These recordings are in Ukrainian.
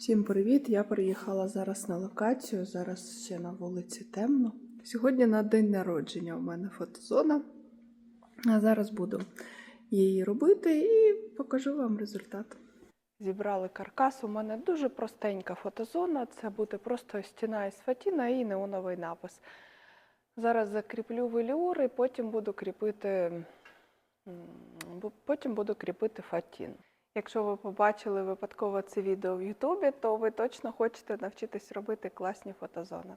Всім привіт! Я приїхала зараз на локацію. Зараз ще на вулиці темно. Сьогодні на день народження у мене фотозона. А зараз буду її робити і покажу вам результат. Зібрали каркас. У мене дуже простенька фотозона. Це буде просто стіна із фатіна і неоновий напис. Зараз закріплю велюр і потім буду кріпити, потім буду кріпити фатін. Якщо ви побачили випадково це відео в Ютубі, то ви точно хочете навчитись робити класні фотозони.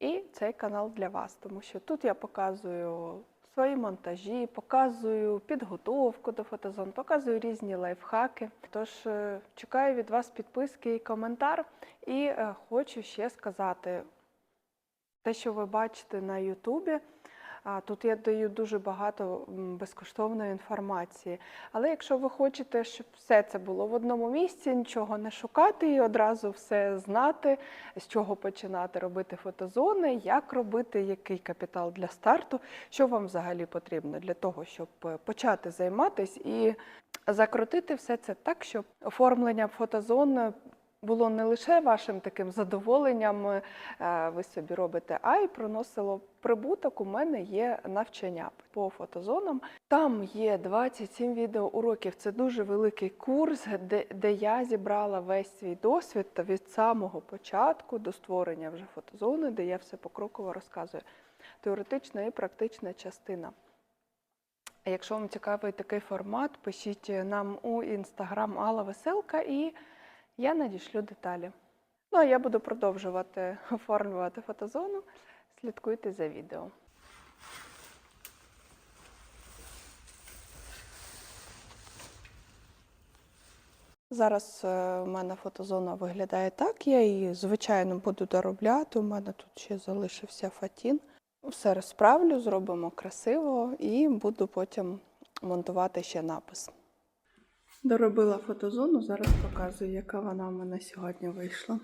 І цей канал для вас, тому що тут я показую свої монтажі, показую підготовку до фотозон, показую різні лайфхаки. Тож е, чекаю від вас підписки і коментар. І е, хочу ще сказати, те, що ви бачите на Ютубі, тут я даю дуже багато безкоштовної інформації. Але якщо ви хочете, щоб все це було в одному місці, нічого не шукати і одразу все знати, з чого починати робити фотозони, як робити, який капітал для старту, що вам взагалі потрібно для того, щоб е, почати займатися і закрутити все це так, щоб оформлення фотозон е, було не лише вашим таким задоволенням, е, ви собі робите, а й приносило прибуток. У мене є навчання по фотозонам. Там є 27 відеоуроків. Це дуже великий курс, де, де я зібрала весь свій досвід від самого початку до створення вже фотозони, де я все покроково розказую. Теоретична і практична частина. Якщо вам цікавий такий формат, пишіть нам у інстаграм Алла Веселка і я надішлю деталі. Ну а я буду продовжувати оформлювати фотозону. Слідкуйте за відео. Зараз е, у мене фотозона виглядає так. Я її, звичайно, буду доробляти. У мене тут ще залишився фатін. Все розправлю, зробимо красиво і буду потім монтувати ще напис. Доробила фотозону, зараз показую, яка вона в мене сьогодні вийшла.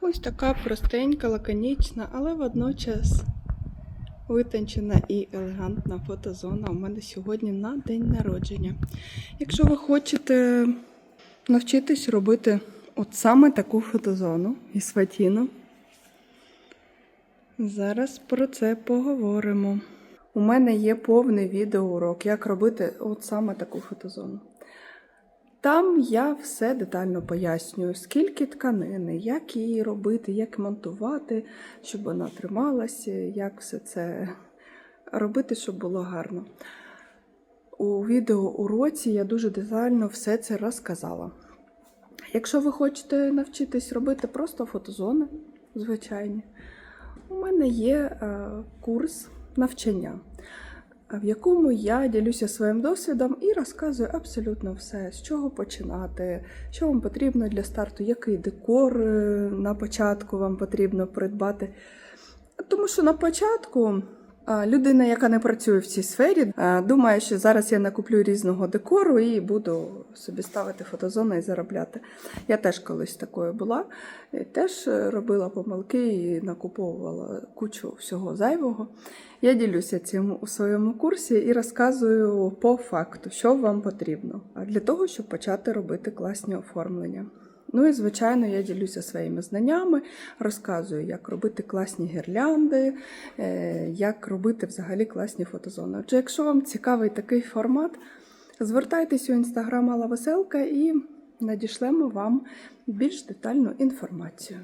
Ось така простенька, лаконічна, але водночас витончена і елегантна фотозона у мене сьогодні на день народження. Якщо ви хочете навчитись робити от саме таку фотозону із фатіну, зараз про це поговоримо. У мене є повний відеоурок, як робити от саме таку фотозону. Там я все детально пояснюю, скільки тканини, як її робити, як монтувати, щоб вона трималася, як все це робити, щоб було гарно. У відеоуроці я дуже детально все це розказала. Якщо ви хочете навчитись робити просто фотозони, звичайні, у мене є е, курс навчання в якому я ділюся своїм досвідом і розказую абсолютно все, з чого починати, що вам потрібно для старту, який декор е, на початку вам потрібно придбати. Тому що на початку людина, яка не працює в цій сфері, думає, що зараз я накуплю різного декору і буду собі ставити фотозону і заробляти. Я теж колись такою була, і теж е, робила помилки і накуповувала кучу всього зайвого. Я ділюся цим у своєму курсі і розказую по факту, що вам потрібно для того, щоб почати робити класні оформлення. Ну і, звичайно, я ділюся своїми знаннями, розказую, як робити класні гірлянди, е, як робити взагалі класні фотозони. Отже, якщо вам цікавий такий формат, звертайтесь у інстаграм Алла Веселка і надішлемо вам більш детальну інформацію.